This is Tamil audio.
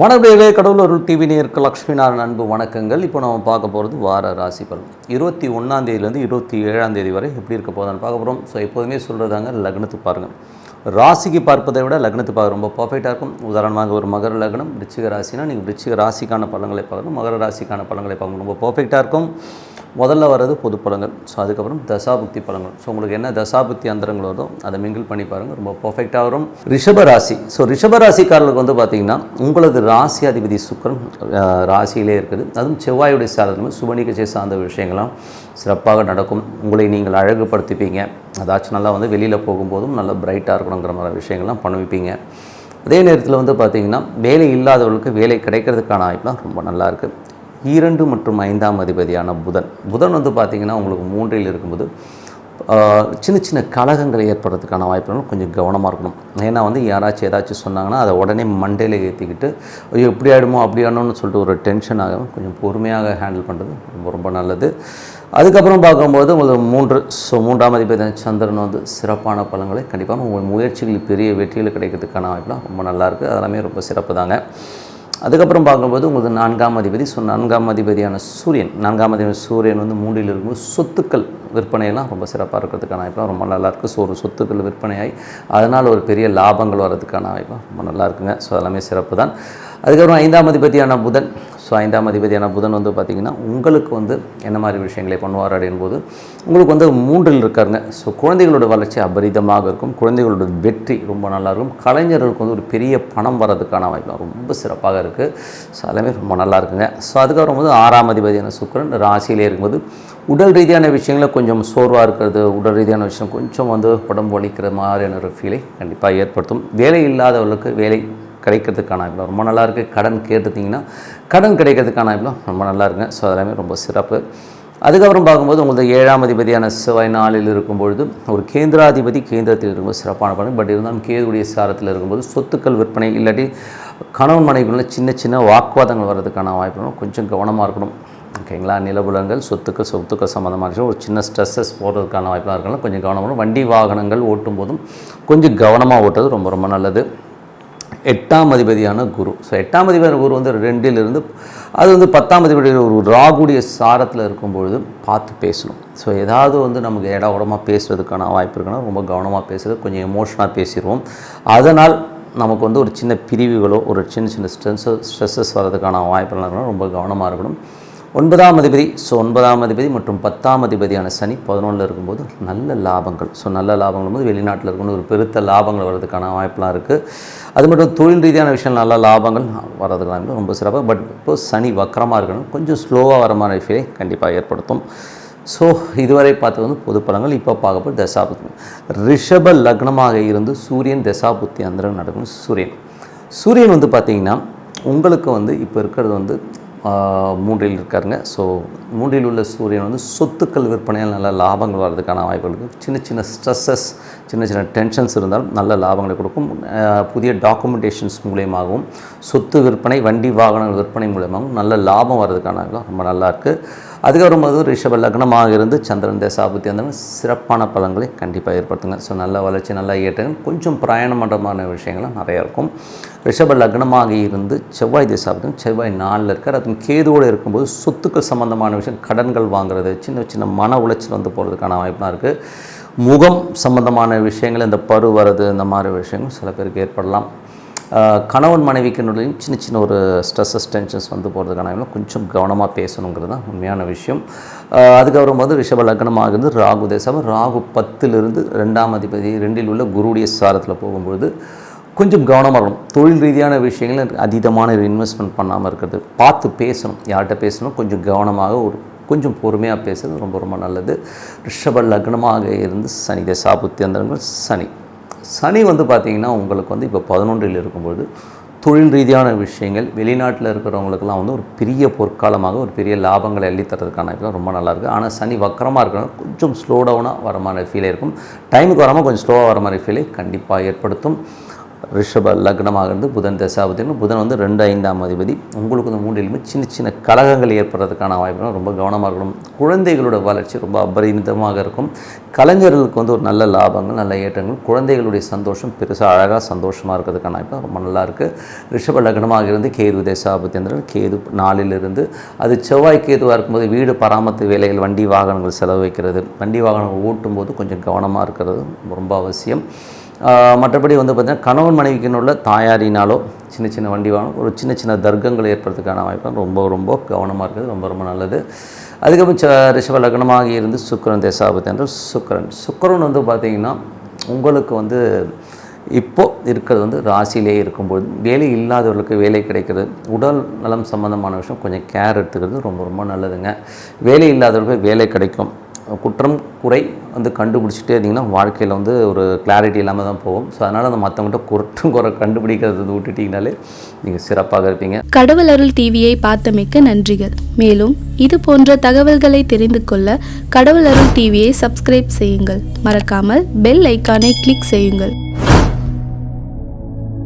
வணக்கங்களே கடவுள் அருள் டிவி நேருக்கு லக்ஷ்மி அன்பு வணக்கங்கள். இப்போ நம்ம பார்க்க போகிறது வார ராசி பலன். இருபத்தி ஒன்றாம் தேதியிலேருந்து இருபத்தி ஏழாம் தேதி வரை எப்படி இருக்க போதான்னு பார்க்க போகிறோம் ஸோ எப்போதுமே சொல்கிறதாங்க லக்னத்துக்கு பாருங்கள் ராசிக்கு பார்ப்பதை விட லக்னத்து பார்க்க ரொம்ப பர்ஃபெக்டாக இருக்கும். உதாரணமாக ஒரு மகர லக்னம் விருச்சிக ராசினா நீங்கள் விருச்சிக ராசிக்கான பழங்களை பார்க்கணும். மகர ராசிக்கான பழங்களை பார்க்கணும். ரொம்ப பர்ஃபெக்டாக இருக்கும். முதல்ல வர்றது பொது பழங்கள் ஸோ அதுக்கப்புறம் தசாபுக்தி பழங்கள் ஸோ உங்களுக்கு என்ன தசாபுக்தி அந்தரங்கள் வருதோ அதை மிங்கிள் பண்ணி பாருங்கள் ரொம்ப பர்ஃபெக்டாக வரும். ரிஷப ராசி. ஸோ ரிஷப ராசிக்காரர்களுக்கு வந்து பார்த்திங்கன்னா உங்களது ராசி அதிபதி சுக்கரன் ராசியிலே இருக்குது. அதுவும் செவ்வாயுடைய சாதனமும் சுபநிகழ்ச்சியை சார்ந்த விஷயங்களாம் சிறப்பாக நடக்கும். உங்களை நீங்கள் அழகுபடுத்திப்பீங்க. அதாச்சும் நல்லா வந்து வெளியில் போகும்போதும் நல்லா பிரைட்டாக இருக்கணுங்கிற மாதிரி விஷயங்கள்லாம் பண்ணுவிப்பீங்க அதே நேரத்தில் வந்து பார்த்திங்கன்னா வேலை இல்லாதவர்களுக்கு வேலை கிடைக்கிறதுக்கான வாய்ப்புலாம் ரொம்ப நல்லா இருக்குது இரண்டு மற்றும் ஐந்தாம் அதிபதியான புதன். புதன் வந்து பார்த்திங்கன்னா உங்களுக்கு மூன்றில் இருக்கும்போது சின்ன சின்ன கலகங்கள் ஏற்படுறதுக்கான வாய்ப்புகள் கொஞ்சம் கவனமாக இருக்கணும். ஏன்னா வந்து யாராச்சும் ஏதாச்சும் சொன்னாங்கன்னா அதை உடனே மண்டையில் ஏற்றிக்கிட்டு ஐயோ இப்படி ஆகிடுமோ அப்படி ஆகணும்னு சொல்லிட்டு ஒரு டென்ஷன் ஆகும் கொஞ்சம் பொறுமையாக ஹேண்டில் பண்ணுறது ரொம்ப ரொம்ப நல்லது. அதுக்கப்புறம் பார்க்கும்போது உங்களுக்கு மூன்று ஸோ மூன்றாம் அதிபதி சந்திரன் வந்து சிறப்பான பலன்களை கண்டிப்பாக உங்கள் முயற்சிகள் பெரிய வெற்றிகள் கிடைக்கிறதுக்கான வாய்ப்புலாம் ரொம்ப நல்லாயிருக்கு அதெல்லாமே ரொம்ப சிறப்பு தாங்க. அதுக்கப்புறம் பார்க்கும்போது உங்களுக்கு நான்காம் அதிபதி ஸோ நான்காம் அதிபதியான சூரியன் நான்காம் அதிபதி சூரியன் வந்து மூன்றில் இருக்கும்போது சொத்துக்கள் விற்பனையெல்லாம் ரொம்ப சிறப்பாக இருக்கிறதுக்கான வாய்ப்புலாம் ரொம்ப நல்லாயிருக்கு ஸோ ஒரு சொத்துக்கள் விற்பனையாகி அதனால் ஒரு பெரிய லாபங்கள் வர்றதுக்கான வாய்ப்பு ரொம்ப நல்லா இருக்குங்க. ஸோ எல்லாமே சிறப்பு தான். அதுக்கப்புறம் ஐந்தாம் அதிபதியான புதன் ஸோ ஐந்தாம் அதிபதியான புதன் வந்து பார்த்திங்கன்னா உங்களுக்கு வந்து என்ன மாதிரி விஷயங்களை பண்ணுவார் அப்படின்போது உங்களுக்கு வந்து மூன்றில் இருக்காருங்க. ஸோ குழந்தைகளோட வளர்ச்சி அபரிதமாக இருக்கும். குழந்தைகளோட வெற்றி ரொம்ப நல்லா இருக்கும். கலைஞர்களுக்கு வந்து ஒரு பெரிய பணம் வர்றதுக்கான வாய்ப்பு ரொம்ப சிறப்பாக இருக்குது ஸோ எல்லாமே ரொம்ப நல்லா இருக்குங்க. ஸோ அதுக்கப்புறம் வந்து ஆறாம் அதிபதியான சுக்கிரன் ராசியிலே இருக்கும்போது உடல் ரீதியான விஷயங்களை கொஞ்சம் சோர்வாக இருக்கிறது உடல் ரீதியான விஷயம் கொஞ்சம் வந்து உடம்பு வலிக்கிற மாதிரியான ஒரு ஃபீலை கண்டிப்பாக ஏற்படுத்தும். வேலை இல்லாதவர்களுக்கு வேலை கிடைக்கிறதுக்கான வாய்ப்பு ரொம்ப நல்லா இருக்குது கடன் கேட்டுட்டிங்கன்னா கடன் கிடைக்கிறதுக்கான வாய்ப்புலாம் ரொம்ப நல்லா இருக்குங்க ஸோ அதெல்லாமே ரொம்ப சிறப்பு. அதுக்கப்புறம் பார்க்கும்போது உங்களுக்கு ஏழாம் அதிபதியான செவ்வாய் நாளில் இருக்கும்பொழுது ஒரு கேந்திராதிபதி கேந்திரத்தில் இருக்கும்போது சிறப்பான பலன். பட் இருந்தாலும் கேதுடைய சாரத்தில் இருக்கும்போது சொத்துக்கள் விற்பனை இல்லாட்டி கணவன் மனைவிக்குள்ள சின்ன சின்ன வாக்குவாதங்கள் வர்றதுக்கான வாய்ப்புகளும் கொஞ்சம் கவனமாக இருக்கணும். ஓகேங்களா நிலபுலங்கள் சொத்துக்கள் சொத்துக்கள் சம்மந்தமான விஷயம் ஒரு சின்ன ஸ்ட்ரெஸ்ஸஸ் போடுறதுக்கான வாய்ப்பெலாம் இருக்கலாம் கொஞ்சம் கவனமாக இருக்கணும். வண்டி வாகனங்கள் ஓட்டும் போதும் கொஞ்சம் கவனமாக ஓட்டுறது ரொம்ப ரொம்ப நல்லது. எட்டாம் அதிபதியான குரு. ஸோ எட்டாம் அதிபதியான குரு வந்து ரெண்டிலிருந்து அது வந்து பத்தாம் அதிபதி ஒரு ராகுடைய சாரத்தில் இருக்கும்பொழுது பார்த்து பேசணும். ஸோ ஏதாவது வந்து நமக்கு இட உடமாக பேசுகிறதுக்கான வாய்ப்பு இருக்குன்னா ரொம்ப கவனமாக பேசுகிறது கொஞ்சம் எமோஷனாக பேசிடுவோம் அதனால் நமக்கு வந்து ஒரு சின்ன பிரிவுகளோ ஒரு சின்ன சின்ன ஸ்ட்ரென்ஸோ ஸ்ட்ரெஸ்ஸஸ் வர்றதுக்கான வாய்ப்புகள் இருக்கணும் ரொம்ப கவனமாக இருக்கணும். ஒன்பதாம் அதிபதி ஸோ ஒன்பதாம் அதிபதி மற்றும் பத்தாம் அதிபதியான சனி பதினொன்றில் இருக்கும்போது நல்ல லாபங்கள். ஸோ நல்ல லாபங்கள் போது வெளிநாட்டில் இருக்கணும் ஒரு பெருத்த லாபங்கள் வர்றதுக்கான வாய்ப்பெலாம் இருக்குது அது மட்டும் தொழில் ரீதியான விஷயம் நல்ல லாபங்கள் வர்றதுக்கான ரொம்ப சிறப்பாக பட் இப்போ சனி வக்கரமாக இருக்கணும். கொஞ்சம் ஸ்லோவாக வர மாதிரி ஃபீலை கண்டிப்பாக ஏற்படுத்தும். ஸோ இதுவரை பார்த்தது வந்து பொது பலங்கள் இப்போ பார்க்கப்போ தசாபுத்தி ரிஷப லக்னமாக இருந்து சூரியன் தசாபுத்தி அந்தரம் நடக்கும் சூரியன். சூரியன் வந்து பார்த்திங்கன்னா உங்களுக்கு வந்து இப்போ இருக்கிறது வந்து மூன்றில் இருக்காருங்க. ஸோ மூன்றில் உள்ள சூரியன் வந்து சொத்துக்கள் விற்பனையால் நல்ல லாபங்கள் வர்றதுக்கான வாய்ப்புகள் இருக்குது சின்ன சின்ன ஸ்ட்ரெஸ்ஸஸ் சின்ன சின்ன டென்ஷன்ஸ் இருந்தாலும் நல்ல லாபங்களை கொடுக்கும். புதிய டாக்குமெண்டேஷன்ஸ் மூலியமாகவும் சொத்து விற்பனை வண்டி வாகனங்கள் விற்பனை மூலியமாகவும் நல்ல லாபம் வர்றதுக்கான ரொம்ப நல்லா இருக்குது அதுக்கப்புறம் வந்து ரிஷப லக்னமாக இருந்து சந்திரன் தேசாபுத்தி அந்த சிறப்பான பலன்களை கண்டிப்பாக ஏற்படுத்துங்க. ஸோ நல்ல வளர்ச்சி நல்லா ஏற்றங்கள் கொஞ்சம் பிரயாணம் பண்ணுறமான விஷயங்கள்லாம் நிறையா இருக்கும். ரிஷப லக்னமாக இருந்து செவ்வாய் தேசாபுத்தி செவ்வாய் நாளில் இருக்கார். அதுவும் கேதுவோடு இருக்கும்போது சொத்துக்கள் சம்மந்தமான விஷயம் கடன்கள் வாங்குறது சின்ன சின்ன மன உளைச்சல் வந்து போகிறதுக்கான வாய்ப்புலாம் இருக்குது முகம் சம்மந்தமான விஷயங்கள் இந்த பரு வர்றது இந்த மாதிரி விஷயங்கள் சில பேருக்கு ஏற்படலாம். கணவன் மனைவிக்கு சின்ன சின்ன ஒரு ஸ்ட்ரெஸ்ஸஸ் டென்ஷன்ஸ் வந்து போகிறதுக்கான கொஞ்சம் கவனமாக பேசணுங்கிறது தான் உண்மையான விஷயம். அதுக்கப்புறம் வந்து ரிஷப லக்னமாக இருந்து ராகு தேசம். ராகு பத்திலிருந்து ரெண்டாம் அதிபதி ரெண்டில் உள்ள குருடைய சாரத்தில் போகும்பொழுது கொஞ்சம் கவனமாக இருக்கணும். தொழில் ரீதியான விஷயங்களில் அதீதமான இன்வெஸ்ட்மெண்ட் பண்ணாமல் இருக்கிறது. பார்த்து பேசணும். யார்கிட்ட பேசணும்? கொஞ்சம் கவனமாக ஒரு கொஞ்சம் பொறுமையாக பேசுறது ரொம்ப ரொம்ப நல்லது. ரிஷப லக்னமாக இருந்து சனி தசாபுத்தி அந்தரங்கள் சனி. சனி வந்து பார்த்திங்கன்னா உங்களுக்கு வந்து இப்போ பதினொன்றில் இருக்கும்பொழுது தொழில் ரீதியான விஷயங்கள் வெளிநாட்டில் இருக்கிறவங்களுக்கெல்லாம் வந்து ஒரு பெரிய பொற்காலமாக ஒரு பெரிய லாபங்களை அள்ளித்தரதுக்கான தரதுக்கான ரொம்ப நல்லாயிருக்கு. ஆனால் சனி வக்கரமாக இருக்கிறனால கொஞ்சம் ஸ்லோ டவுனாக வர மாதிரி ஃபீலே இருக்கும். டைமுக்கு வராமல் கொஞ்சம் ஸ்லோவாக வர மாதிரி ஃபீலை கண்டிப்பாக ஏற்படுத்தும். ரிஷப லக்னமாக இருந்து புதன் தசாபத்தின்னு புதன் வந்து ரெண்டு ஐந்தாம் அதிபதி. உங்களுக்கு இந்த மூன்றிலுமே சின்ன சின்ன கழகங்கள் ஏற்படுறதுக்கான வாய்ப்புகள் ரொம்ப கவனமாக இருக்கணும். குழந்தைகளோட வளர்ச்சி ரொம்ப அபரிமிதமாக இருக்கும். கலைஞர்களுக்கு வந்து ஒரு நல்ல லாபங்கள் நல்ல ஏற்றங்கள். குழந்தைகளுடைய சந்தோஷம் பெருசாக அழகாக சந்தோஷமாக இருக்கிறதுக்கான வாய்ப்பு ரொம்ப நல்லா இருக்குது ரிஷப லக்னமாக இருந்து கேது தசாபத்தியந்திரன் கேது நாளிலிருந்து. அது செவ்வாய் கேதுவாக இருக்கும்போது வீடு பராமரித்து வேலைகள் வண்டி வாகனங்கள் செலவு வைக்கிறது வண்டி வாகனங்கள் ஓட்டும்போது கொஞ்சம் கவனமாக இருக்கிறது ரொம்ப அவசியம். மற்றபடி வந்து பார்த்திங்கன்னா கணவன் மனைவிக்கினுள்ள தாயாரினாலோ சின்ன சின்ன வண்டி வாகனம் ஒரு சின்ன சின்ன தர்க்கங்கள் ஏற்படுறதுக்கான வாய்ப்பு ரொம்ப ரொம்ப கவனமாக இருக்குது. ரொம்ப ரொம்ப நல்லது. அதுக்கப்புறம் ச ரிஷப லக்னமாக இருந்து சுக்கரன் தேசாபதி என்ற சுக்கரன். சுக்கரன் வந்து பார்த்திங்கன்னா உங்களுக்கு வந்து இப்போது இருக்கிறது வந்து ராசியிலே இருக்கும்போது வேலை இல்லாதவர்களுக்கு வேலை கிடைக்கிறது. உடல் நலம் சம்மந்தமான விஷயம் கொஞ்சம் கேர் எடுத்துக்கிறது ரொம்ப ரொம்ப நல்லதுங்க. வேலை இல்லாதவர்களுக்கு வேலை கிடைக்கும். குற்றம் குறை வந்து கண்டுபிடிச்சிட்டே இருந்தீங்கன்னா வாழ்க்கையில் வந்து ஒரு கிளாரிட்டி இல்லாமல் தான் போகும். ஸோ அதனால் அந்த மற்றவங்கள்ட்ட குற்றம் குறை கண்டுபிடிக்கிறது விட்டுட்டிங்கனாலே நீங்கள் சிறப்பாக இருப்பீங்க. கடவுள் அருள் டிவியை பார்த்தமைக்க நன்றிகள். மேலும் இது போன்ற தகவல்களை தெரிந்து கொள்ள கடவுள் அருள் டிவியை சப்ஸ்கிரைப் செய்யுங்கள். மறக்காமல் பெல் ஐக்கானை கிளிக் செய்யுங்கள்.